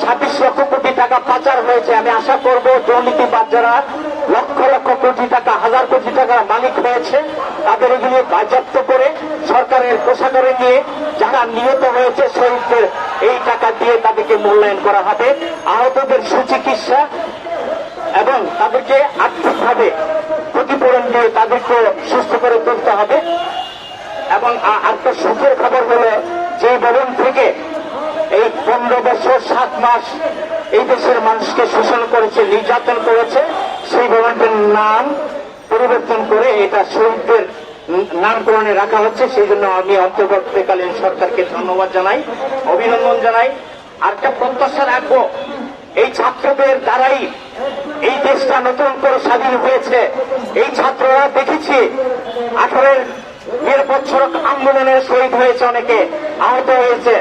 ছাব্বিশ লক্ষ কোটি টাকা পাচার হয়েছে। আমি আশা করব দুর্নীতিবাদ যারা লক্ষ লক্ষ কোটি টাকা, হাজার কোটি টাকার মালিক হয়েছে, তাদের এগুলি বাজেয়াপ্ত করে সরকারের কোষাগারে নিয়ে যারা নিহত হয়েছে শহীদদের এই টাকা দিয়ে তাদেরকে মূল্যায়ন করা হবে। আহতদের সুচিকিৎসা এবং তাদেরকে আর্থিকভাবে ক্ষতিপূরণ দিয়ে তাদেরকে সুস্থ করে তুলতে হবে। এবং আরেকটা সুখের খবর হলো যে ভবন থেকে এই পনেরো বছর সাত মাস এই দেশের মানুষকে শোষণ করেছে, নির্যাতন করেছে। সেই ভবনটির নাম পরিবর্তন করে এটা শহীদদের নামকরণে রাখা হচ্ছে। সেই জন্য আমি অন্তর্বর্তীকালীন সরকারকে ধন্যবাদ জানাই, অভিনন্দন জানাই। আর একটা প্রত্যাশা রাখব, এই ছাত্রদের দ্বারাই এই দেশটা নতুন করে স্বাধীন হয়েছে। এই ছাত্ররা দেখেছি, আঠারোর নিরাপদ সড়ক আন্দোলনের শহীদ হয়েছে অনেকে, আহত হয়েছে।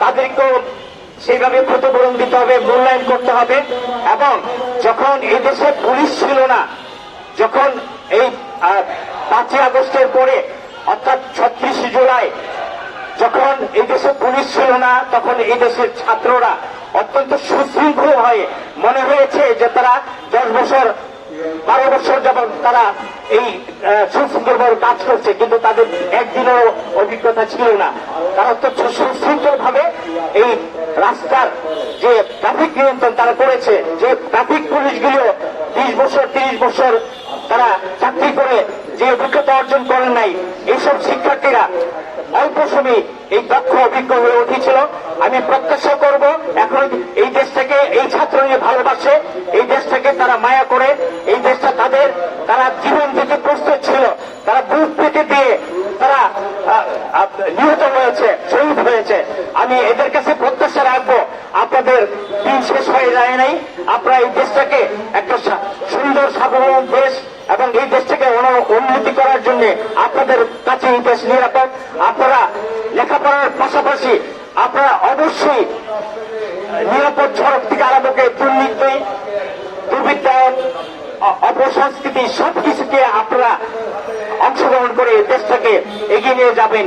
তাদেরকেও সেইভাবে ক্ষতিপূরণ দিতে হবে, মূল্যায়ন করতে হবে। এবং যখন এই দেশে পুলিশ ছিল না, যখন এই পাঁচই আগস্টের পরে, অর্থাৎ ছত্রিশে জুলাই, যখন এই দেশে পুলিশ ছিল না, তখন এই দেশের ছাত্ররা অত্যন্ত সুশৃঙ্খল হয়ে মনে হয়েছে যে তারা দশ বছর, বারো বছর যাবৎ তারা এই সুশৃঙ্খলভাবে কাজ করছে, কিন্তু তাদের একদিনও অভিজ্ঞতা ছিল না। তারা অত্যন্ত সুশৃঙ্খল ভাবে এই রাস্তার যে ট্রাফিক নিয়ন্ত্রণ তারা করেছে, যে ট্রাফিক পুলিশগুলো বিশ বছর, তিরিশ বছর তারা চাকরি করে, যে অভিজ্ঞতা অর্জন করেন নাই এইসব শিক্ষার্থীরা অল্প সময়ে এই দক্ষ অভিজ্ঞ হয়ে উঠেছিল। আমি প্রত্যাশা করব, এখন এই দেশ থেকে এই ছাত্র নিয়ে ভালোবাসে, এই দেশ থেকে তারা মায়া করে, এই দেশটা তাদের, তারা জীবন দিতে প্রস্তুত ছিল, তারা বুক পেতে দিয়ে তারা নিহত হয়েছে, শহীদ হয়েছে। আমি এদের কাছে প্রত্যাশা রাখব। আপনাদের দিন শেষ হয়ে যায় নাই। আপনারা এই দেশটাকে একটা সুন্দর সার্বভৌম দেশ এবং এই দেশটাকে উন্ন- উন্নতি করার জন্য আপনাদের কাছে এই দেশ নিরাপদ। আপনারা লেখাপড়ার পাশাপাশি আপনারা অবশ্যই নিরাপদ সড়ক থেকে করে দুর্নীতি, দুর্বৃত্তায়ন, অ- অপসংস্কৃতি সবকিছুকে আপনারা অংশগ্রহণ করে দেশটাকে এগিয়ে নিয়ে যাবেন।